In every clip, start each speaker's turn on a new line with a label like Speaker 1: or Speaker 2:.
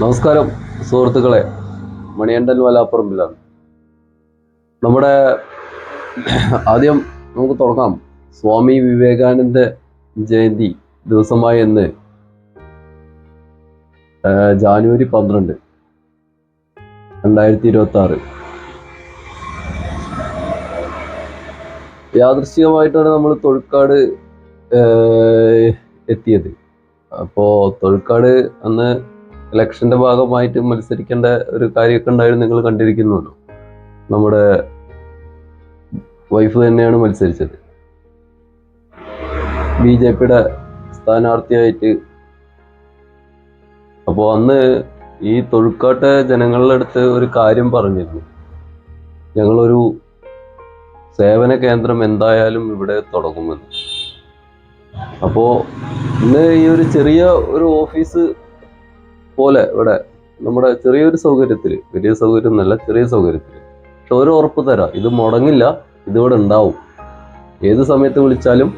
Speaker 1: നമസ്കാരം സുഹൃത്തുക്കളെ. മണിയണ്ടൻ വലാപ്പറമ്പിലാണ് നമ്മുടെ ആദ്യം നമുക്ക് തുടങ്ങാം. സ്വാമി വിവേകാനന്ദ ജയന്തി ദിവസമായ ഇന്ന് ജാനുവരി പന്ത്രണ്ട് രണ്ടായിരത്തി ഇരുപത്തി ആറ് യാദൃശ്ചികമായിട്ടാണ് നമ്മൾ തൊഴിക്കാട് എത്തിയത്. അപ്പോൾ തൊഴിക്കാട് അന്ന് ഇലക്ഷന്റെ ഭാഗമായിട്ട് മത്സരിക്കേണ്ട ഒരു കാര്യമൊക്കെ ഉണ്ടായിരുന്നു നിങ്ങൾ കണ്ടിരിക്കുന്നുണ്ടോ നമ്മുടെ വൈഫ് തന്നെയാണ് മത്സരിച്ചത്. ബി ജെ പിയുടെ സ്ഥാനാർത്ഥിയായിട്ട്. അപ്പോൾ അന്ന് ഈ തൊഴുക്കാട്ടെ ജനങ്ങളുടെ അടുത്ത് ഒരു കാര്യം പറഞ്ഞിരുന്നു. ഞങ്ങളൊരു സേവന കേന്ദ്രം എന്തായാലും ഇവിടെ തുടങ്ങുമെന്ന്. അപ്പോൾ ഇന്ന് ഈ ഒരു ചെറിയ ഒരു ഓഫീസ് പോലെ ഇവിടെ നമ്മുടെ ചെറിയൊരു സൗകര്യത്തിൽ വലിയ സൗകര്യം എന്നല്ല ചെറിയ സൗകര്യത്തിൽ പക്ഷെ ഒരു ഉറപ്പ് തരാം ഇത് മുടങ്ങില്ല ഇതിവിടെ ഉണ്ടാവും. ഏത് സമയത്ത് വിളിച്ചാലും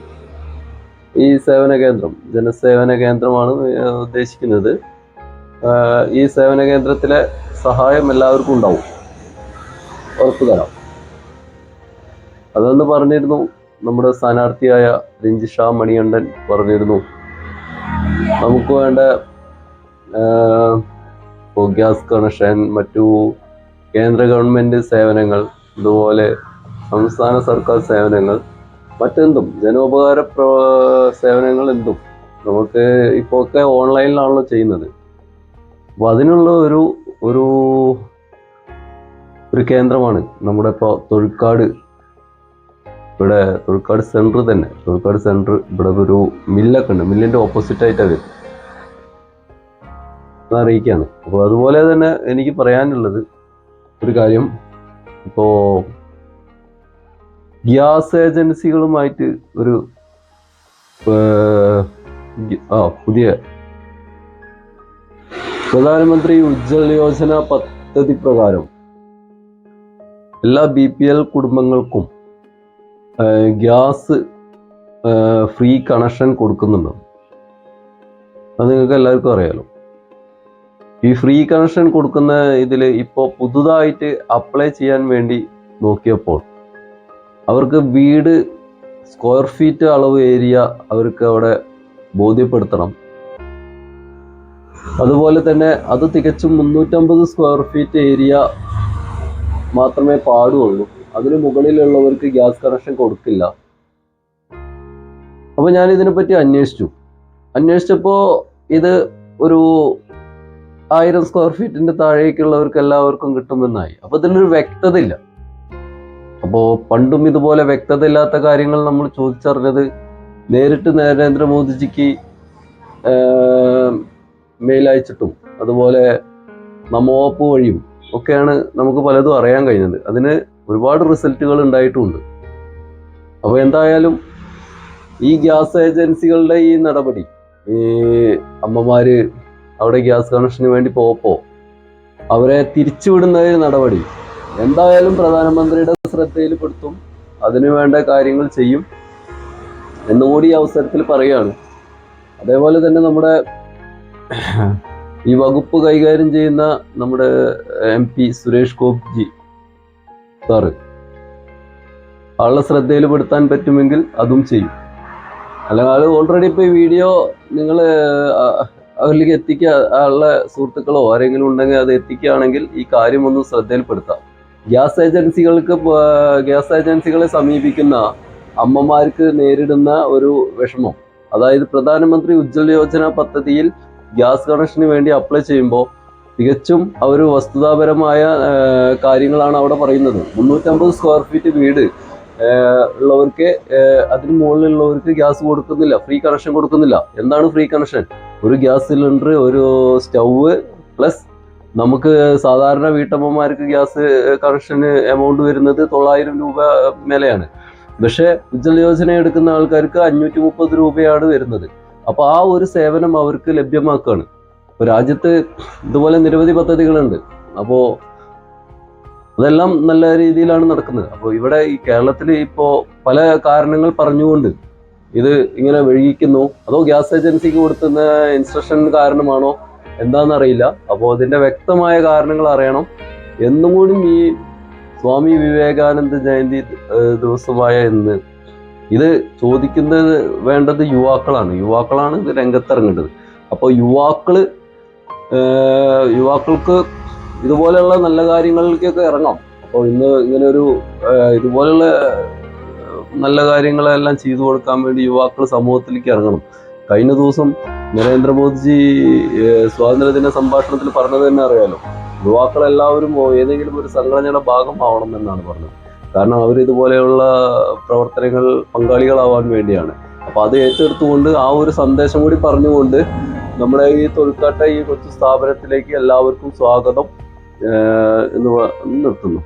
Speaker 1: ഈ സേവന കേന്ദ്രം ജനസേവന കേന്ദ്രമാണ് ഉദ്ദേശിക്കുന്നത്. ഈ സേവന കേന്ദ്രത്തിലെ സഹായം എല്ലാവർക്കും ഉണ്ടാവും. ഉറപ്പ് തരാം. അതൊന്ന് പറഞ്ഞിരുന്നു നമ്മുടെ സ്ഥാനാർത്ഥിയായ രഞ്ജിഷ മണികണ്ഠൻ പറഞ്ഞിരുന്നു. നമുക്ക് വേണ്ട ഗ്യാസ് കണക്ഷൻ മറ്റു കേന്ദ്ര ഗവൺമെന്റ് സേവനങ്ങൾ അതുപോലെ സംസ്ഥാന സർക്കാർ സേവനങ്ങൾ മറ്റെന്തും ജനോപകാര സേവനങ്ങൾ എന്തും നമുക്ക് ഇപ്പോൾ ഒക്കെ ഓൺലൈനിലാണല്ലോ ചെയ്യുന്നത്. അപ്പോൾ അതിനുള്ള ഒരു ഒരു ഒരു കേന്ദ്രമാണ് നമ്മുടെ ഇപ്പോൾ തൊഴിക്കാട് ഇവിടെ തൊഴിക്കാട് സെന്റർ തന്നെ. തൊഴിക്കാട് സെന്റർ ഇവിടെ ഒരു മില്ലൊക്കെ ഉണ്ട്. മില്ലിന്റെ ഓപ്പോസിറ്റായിട്ടാണ് വരുന്നത്. അത് അറിയിക്കുകയാണ്. അപ്പോൾ അതുപോലെ തന്നെ എനിക്ക് പറയാനുള്ളത് ഒരു കാര്യം. ഇപ്പോൾ ഗ്യാസ് ഏജൻസികളുമായിട്ട് ഒരു ആ പുതിയ പ്രധാനമന്ത്രി ഉജ്ജൽ യോജന പദ്ധതി പ്രകാരം എല്ലാ ബി പി എൽ കുടുംബങ്ങൾക്കും ഗ്യാസ് ഫ്രീ കണക്ഷൻ കൊടുക്കുന്നുണ്ട്. അത് നിങ്ങൾക്ക് എല്ലാവർക്കും അറിയാലോ. ഈ ഫ്രീ കണക്ഷൻ കൊടുക്കുന്ന ഇതിൽ ഇപ്പോൾ പുതുതായിട്ട് അപ്ലൈ ചെയ്യാൻ വേണ്ടി നോക്കിയപ്പോൾ അവർക്ക് വീട് സ്ക്വയർ ഫീറ്റ് അളവ് ഏരിയ അവർക്ക് അവിടെ ബോധ്യപ്പെടുത്തണം. അതുപോലെ തന്നെ അത് തികച്ചും മുന്നൂറ്റമ്പത് സ്ക്വയർ ഫീറ്റ് ഏരിയ മാത്രമേ പാടുള്ളൂ. അതിന് മുകളിലുള്ളവർക്ക് ഗ്യാസ് കണക്ഷൻ കൊടുക്കില്ല. അപ്പോൾ ഞാൻ ഇതിനെപ്പറ്റി അന്വേഷിച്ചു. അന്വേഷിച്ചപ്പോൾ ഇത് ഒരു ആയിരം സ്ക്വയർ ഫീറ്റിന്റെ താഴേക്കുള്ളവർക്ക് എല്ലാവർക്കും കിട്ടുമെന്നായി. അപ്പൊ ഇതിലൊരു വ്യക്തത ഇല്ല അപ്പോ പണ്ടും ഇതുപോലെ വ്യക്തത ഇല്ലാത്ത കാര്യങ്ങൾ നമ്മൾ ചോദിച്ചറിഞ്ഞത് നേരിട്ട് നരേന്ദ്രമോദിജിക്ക് മെയിൽ അതുപോലെ നമോ ആപ്പ് വഴിയും ഒക്കെയാണ് നമുക്ക് പലതും അറിയാൻ കഴിഞ്ഞത്. അതിന് ഒരുപാട് റിസൾട്ടുകൾ ഉണ്ടായിട്ടുമുണ്ട് അപ്പോൾ എന്തായാലും ഈ ഗ്യാസ് ഏജൻസികളുടെ ഈ നടപടി ഈ അമ്മമാര് അവിടെ ഗ്യാസ് കണക്ഷന് വേണ്ടി പോപ്പോ. അവരെ തിരിച്ചുവിടുന്ന ഒരു നടപടി. എന്തായാലും പ്രധാനമന്ത്രിയുടെ ശ്രദ്ധയിൽപ്പെടുത്തും അതിനു വേണ്ട കാര്യങ്ങൾ ചെയ്യും എന്നുകൂടി ഈ അവസരത്തിൽ പറയുകയാണ് അതേപോലെ തന്നെ നമ്മുടെ ഈ വകുപ്പ് കൈകാര്യം ചെയ്യുന്ന നമ്മുടെ M P Suresh Gopiji sir ആളുടെ ശ്രദ്ധയിൽപ്പെടുത്താൻ പറ്റുമെങ്കിൽ അതും ചെയ്യും. അല്ലെങ്കിൽ ആൾ ഓൾറെഡി ഇപ്പോൾ ഈ വീഡിയോ നിങ്ങൾ അവരിലേക്ക് എത്തിക്കുക ഉള്ള സുഹൃത്തുക്കളോ ആരെങ്കിലും ഉണ്ടെങ്കിൽ അത് എത്തിക്കുകയാണെങ്കിൽ ഈ കാര്യം ഒന്ന് ശ്രദ്ധയിൽപ്പെടുത്താം. ഗ്യാസ് ഏജൻസികൾക്ക് ഗ്യാസ് ഏജൻസികളെ സമീപിക്കുന്ന അമ്മമാർക്ക് നേരിടുന്ന ഒരു വിഷമം. അതായത് പ്രധാനമന്ത്രി ഉജ്ജ്വല യോജന പദ്ധതിയിൽ ഗ്യാസ് കണക്ഷന് വേണ്ടി അപ്ലൈ ചെയ്യുമ്പോൾ തികച്ചും അവർ വസ്തുതാപരമായ കാര്യങ്ങളാണ് അവിടെ പറയുന്നത്. മുന്നൂറ്റമ്പത് സ്ക്വയർ ഫീറ്റ് വീട് ഉള്ളവർക്ക് അതിന് മുകളിലുള്ളവർക്ക് ഗ്യാസ് കൊടുക്കുന്നില്ല ഫ്രീ കണക്ഷൻ കൊടുക്കുന്നില്ല. എന്താണ് ഫ്രീ കണക്ഷൻ? ഒരു ഗ്യാസ് സിലിണ്ടർ ഒരു സ്റ്റൗവ് പ്ലസ് നമുക്ക് സാധാരണ വീട്ടമ്മമാർക്ക് ഗ്യാസ് കണക്ഷന് എമൗണ്ട് വരുന്നത് തൊള്ളായിരം രൂപ മേലെയാണ്. പക്ഷേ ഉജ്ജ്വല യോജന എടുക്കുന്ന ആൾക്കാർക്ക് അഞ്ഞൂറ്റി മുപ്പത് രൂപയാണ് വരുന്നത്. അപ്പോൾ ആ ഒരു സേവനം അവർക്ക് ലഭ്യമാക്കുകയാണ് ഇപ്പോൾ രാജ്യത്ത് ഇതുപോലെ നിരവധി പദ്ധതികളുണ്ട്. അപ്പോൾ അതെല്ലാം നല്ല രീതിയിലാണ് നടക്കുന്നത്. അപ്പോൾ ഇവിടെ ഈ കേരളത്തിൽ ഇപ്പോൾ പല കാരണങ്ങൾ പറഞ്ഞുകൊണ്ട് ഇത് ഇങ്ങനെ വൈകിക്കുന്നു അതോ ഗ്യാസ് ഏജൻസിക്ക് കൊടുത്തുന്ന ഇൻസ്ട്രക്ഷൻ കാരണമാണോ? എന്താണെന്നറിയില്ല. അപ്പോൾ അതിന്റെ വ്യക്തമായ കാരണങ്ങൾ അറിയണം. എന്നും കൂടി ഈ സ്വാമി വിവേകാനന്ദ ജയന്തി ദിവസമായ ഇന്ന്. ഇത് ചോദിക്കുന്നത് വേണ്ടത് യുവാക്കളാണ്. യുവാക്കളാണ് ഇത് രംഗത്തിറങ്ങേണ്ടത്. അപ്പോൾ യുവാക്കൾ യുവാക്കൾക്ക് ഇതുപോലെയുള്ള നല്ല കാര്യങ്ങളിലേക്കൊക്കെ ഇറങ്ങാം. അപ്പോൾ ഇന്ന് ഇങ്ങനെ ഒരു ഇതുപോലെയുള്ള നല്ല കാര്യങ്ങളെല്ലാം ചെയ്തു കൊടുക്കാൻ വേണ്ടി യുവാക്കൾ സമൂഹത്തിലേക്ക് ഇറങ്ങണം. കഴിഞ്ഞ ദിവസം നരേന്ദ്രമോദിജി സ്വാതന്ത്ര്യദിന സംഭാഷണത്തിൽ പറഞ്ഞത് തന്നെ അറിയാലോ. യുവാക്കൾ എല്ലാവരും ഏതെങ്കിലും ഒരു സംഘടനയുടെ ഭാഗമാവണം എന്നാണ് പറഞ്ഞത്. കാരണം അവർ ഇതുപോലെയുള്ള പ്രവർത്തനങ്ങൾ പങ്കാളികളാവാൻ വേണ്ടിയാണ്. അപ്പൊ അത് ഏറ്റെടുത്തുകൊണ്ട് ആ ഒരു സന്ദേശം കൂടി പറഞ്ഞുകൊണ്ട് നമ്മുടെ ഈ തൊഴിൽക്കാട്ട ഈ കൊച്ചു സ്ഥാപനത്തിലേക്ക് എല്ലാവർക്കും സ്വാഗതം എന്ന് നിർത്തുന്നു.